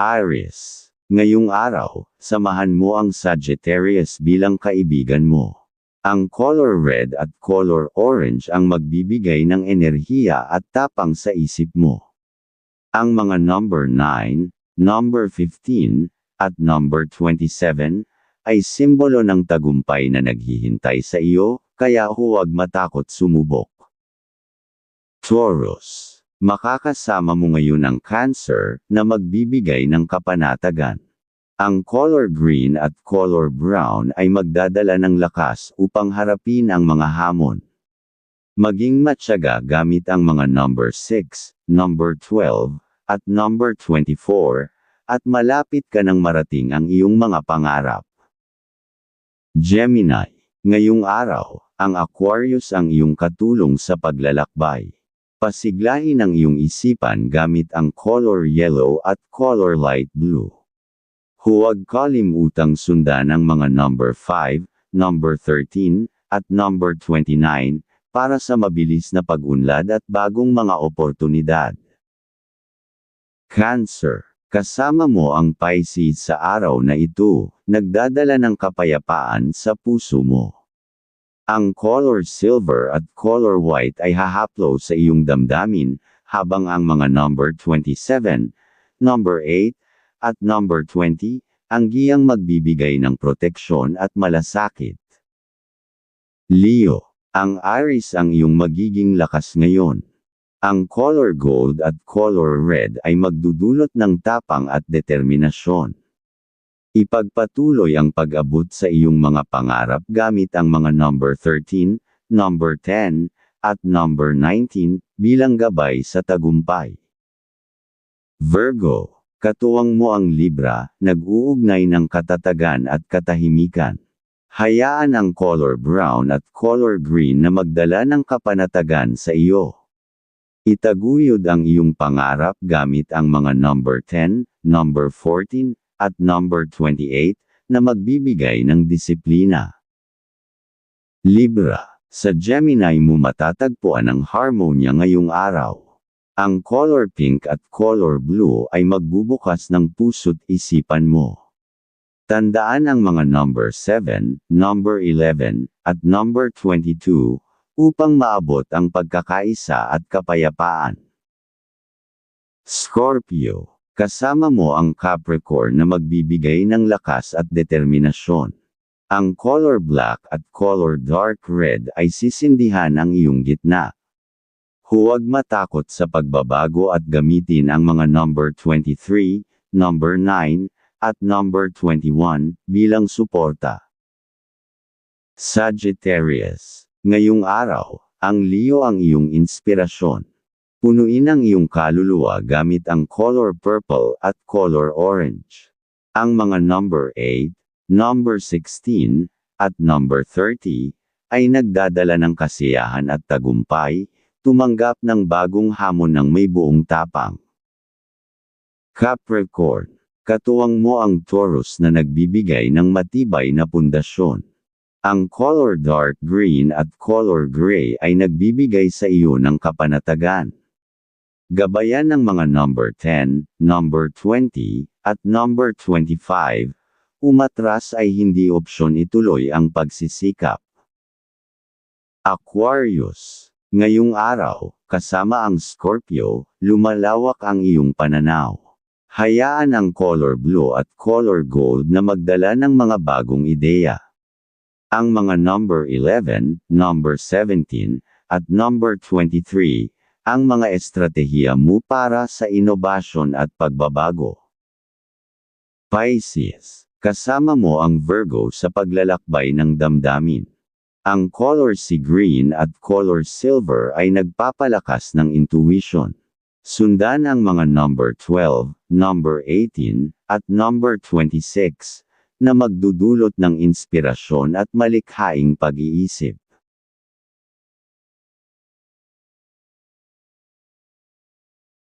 Aries. Ngayong araw, samahan mo ang Sagittarius bilang kaibigan mo. Ang color red at color orange ang magbibigay ng enerhiya at tapang sa isip mo. Ang mga number 9, number 15, at number 27 ay simbolo ng tagumpay na naghihintay sa iyo, kaya huwag matakot sumubok. Taurus. Makakasama mo ngayon ang Cancer na magbibigay ng kapanatagan. Ang color green at color brown ay magdadala ng lakas upang harapin ang mga hamon. Maging matyaga gamit ang mga number 6, number 12, at number 24, at malapit ka ng marating ang iyong mga pangarap. Gemini, ngayong araw, ang Aquarius ang iyong katulong sa paglalakbay. Pasiglahin ang iyong isipan gamit ang color yellow at color light blue. Huwag kalimutang sundan ang mga number 5, number 13, at number 29, para sa mabilis na pag-unlad at bagong mga oportunidad. Cancer. Kasama mo ang Pisces sa araw na ito, nagdadala ng kapayapaan sa puso mo. Ang color silver at color white ay hahaplo sa iyong damdamin, habang ang mga number 27, number 8, at number 20, ang giyang magbibigay ng proteksyon at malasakit. Leo, ang Aries ang iyong magiging lakas ngayon. Ang color gold at color red ay magdudulot ng tapang at determinasyon. Ipagpatuloy ang pag-abot sa iyong mga pangarap gamit ang mga number 13, number 10, at number 19 bilang gabay sa tagumpay. Virgo, katuwang mo ang Libra, nag-uugnay ng katatagan at katahimikan. Hayaan ang color brown at color green na magdala ng kapanatagan sa iyo. Itaguyod ang iyong pangarap gamit ang mga number 10, number 14, at number 28, na magbibigay ng disiplina. Libra, sa Gemini mo matatagpuan ang harmonya ngayong araw. Ang color pink at color blue ay magbubukas ng puso't isipan mo. Tandaan ang mga number 7, number 11, at number 22, upang maabot ang pagkakaisa at kapayapaan. Scorpio Kasama mo ang Capricorn na magbibigay ng lakas at determinasyon. Ang color black at color dark red ay sisindihan ang iyong gitna. Huwag matakot sa pagbabago at gamitin ang mga number 23, number 9, at number 21 bilang suporta. Sagittarius. Ngayong araw, ang Leo ang iyong inspirasyon. Punuin ang iyong kaluluwa gamit ang color purple at color orange. Ang mga number 8, number 16, at number 30, ay nagdadala ng kasiyahan at tagumpay, tumanggap ng bagong hamon ng may buong tapang. Capricorn, katuwang mo ang Taurus na nagbibigay ng matibay na pundasyon. Ang color dark green at color gray ay nagbibigay sa iyo ng kapanatagan. Gabayan ng mga number 10, number 20, at number 25, umatras ay hindi opsyon ituloy ang pagsisikap. Aquarius. Ngayong araw, kasama ang Scorpio, lumalawak ang iyong pananaw. Hayaan ang color blue at color gold na magdala ng mga bagong ideya. Ang mga number 11, number 17, at number 23, ang mga estratehiya mo para sa inobasyon at pagbabago. Pisces, kasama mo ang Virgo sa paglalakbay ng damdamin. Ang color si green at color silver ay nagpapalakas ng intuition. Sundan ang mga number 12, number 18, at number 26, na magdudulot ng inspirasyon at malikhaing pag-iisip.